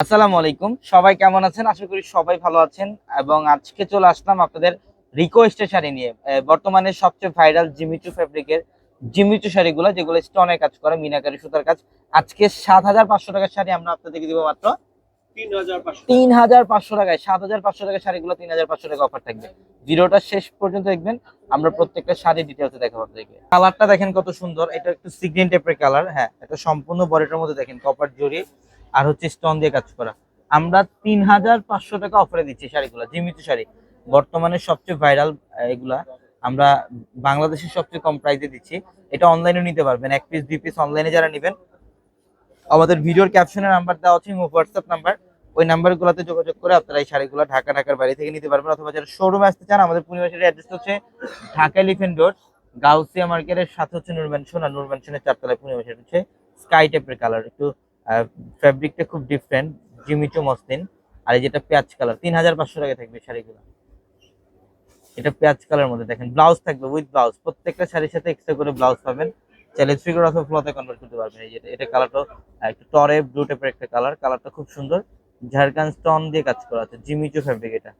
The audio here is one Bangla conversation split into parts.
আসসালামু আলাইকুম। সবাই কেমন আছেন? আশা করি সবাই ভালো আছেন। এবং আজকে চলে আসলাম আপনাদের রিকোয়েস্টের শাড়ি নিয়ে। বর্তমানে সবচেয়ে ভাইরাল জিমিচু ফেব্রিকের জিমিচু শাড়িগুলো যেগুলো স্টোনের কাজ করে মিনাকারি সুতার কাজ। আজকে সাত হাজার পাঁচশো টাকার শাড়ি আমরা আপনাদেরকে দিব মাত্র তিন হাজার পাঁচশো টাকায়। সাত হাজার পাঁচশো টাকার শাড়িগুলো তিন হাজার পাঁচশো টাকা অফার থাকবে। ভিডিওটা শেষ পর্যন্ত দেখবেন। আমরা প্রত্যেকটা শাড়ি ডিটেলসে দেখাবো আপনাদেরকে। কালারটা দেখেন কত সুন্দর। এটা একটু সিগ্রিন টাইপের কালার হ্যাঁ। এটা সম্পূর্ণ বডিটার মধ্যে দেখেন কপার জড়ি আর হচ্ছে স্টোন দিয়ে কাজ করা। আমরা তিন হাজার পাঁচশো টাকা অফারে দিচ্ছি শাড়িগুলো জিমিত শাড়ি। বর্তমানে সবচেয়ে ভাইরাল এগুলা আমরা বাংলাদেশের সবচেয়ে কম প্রাইসে দিচ্ছি। এটা অনলাইনে নিতে পারবেন, এক পিস দুই পিস অনলাইনে যারা নেবেন। আমাদের ভিডিওর ক্যাপশনের নাম্বার দেওয়া আছে হোয়াটসঅ্যাপ নাম্বার ওই নাম্বারগুলোতে যোগাযোগ করে আপনারা এই শাড়িগুলো ঢাকা, ঢাকার বাইরে থেকে নিতে পারবেন। অথবা যারা শোরুমে আসতে চান, আমাদের পূর্ণিমাসের অ্যাড্রেস হচ্ছে ঢাকা এলিফেন্ট রোড গাউসিয়া মার্কেটের সাথে হচ্ছে নূর ম্যানশন আর নূর ম্যানশনের চারতলায় পূর্ণিমাসের হচ্ছে স্কাই টাইপের কালার একটু ফ্যাব্রিকটা খুব ডিফারেন্ট জিমিচু মসলিন। আর এই যেটা পেঁয়াজ কালার তিন হাজার পাঁচশো টাকা থাকবে শাড়িগুলো। এটা পেঁয়াজ কালার মধ্যে দেখেন ব্লাউজ থাকবে উইথ ব্লাউজ প্রত্যেকটা শাড়ির সাথে এক্সট্রা করে ব্লাউজ পাবেন। চাইলে ফিগার অথবা ফ্লোতে কনভার্ট করতে পারবেন। এই এটা কালারটা একটু টরে ব্লু টাইপের একটা কালার কালারটা খুব সুন্দর। ঝাড়খান স্টোন দিয়ে কাজ করা আছে জিমিচু ফ্যাব্রিক এটা।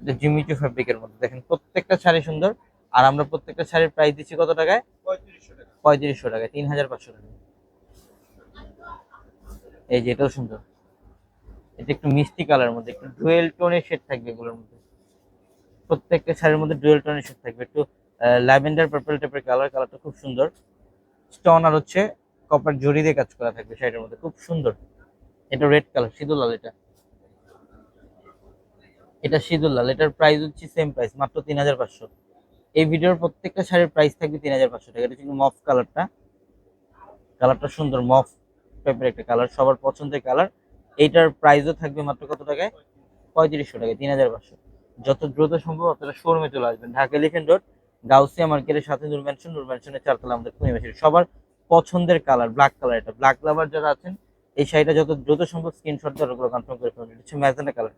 এটা জিমিচু ফ্যাব্রিকের মধ্যে। দেখেন প্রত্যেকটা শাড়ি সুন্দর। আর আমরা প্রত্যেকটা শাড়ির প্রাইস দিচ্ছি কত টাকায়? পঁয়ত্রিশশো টাকা। পঁয়ত্রিশশো টাকায় তিন হাজার পাঁচশো টাকা এই যে এটাও সুন্দর। এটা একটু মিষ্টি কালার মধ্যে, একটু ডুয়েল টোনের শেড থাকবে এগুলোর মধ্যে। প্রত্যেকটা শাড়ির মধ্যে ডুয়েল টোনের শেড থাকবে। একটু ল্যাভেন্ডার পার্পল টাইপের কালার কালারটা খুব সুন্দর। স্টোন আর হচ্ছে কপার জড়ি দিয়ে কাজ করা থাকবে শাড়ির মধ্যে, খুব সুন্দর। এটা রেড কালার সিঁদুর লাল এটা। এটা সিঁদুর লাল, এটার প্রাইস হচ্ছে সেম প্রাইস মাত্র তিন হাজার পাঁচশো। এই ভিডিওর প্রত্যেকটা শাড়ির প্রাইস থাকবে তিন হাজার পাঁচশো টাকা। এটা কিন্তু মফ কালারটা কালারটা সুন্দর, মফ। টাইপের একটা কালার সবার পছন্দের কালার এইটার প্রাইসও থাকবে মাত্র কত টাকায়? পঁয়ত্রিশশো টাকায়, তিন হাজার পাঁচশো। যত দ্রুত সম্ভব আপনারা শোরুমে চলে আসবেন, ঢাকা এলিফেন্ট রোড গাউসিয়া মার্কেটের সাথে নূর ম্যানশন নূর ম্যানশনের চারতলা আমাদের পূর্ণিমাসের সবার পছন্দের কালার ব্ল্যাক কালার এটা। ব্ল্যাক লাভার যারা আছেন, এই শাড়িটা যত দ্রুত সম্ভব স্ক্রিনশট দিয়ে ওগুলো কনফার্ম করে ফেলবেন এটা হচ্ছে ম্যাজেন্ডা কালার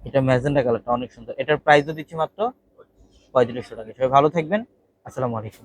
এটা ম্যাজেন্ডা কালারটা অনেক সুন্দর। এটার প্রাইসও দিচ্ছি মাত্র পঁয়ত্রিশশো টাকা সবাই ভালো থাকবেন। আসসালামু আলাইকুম।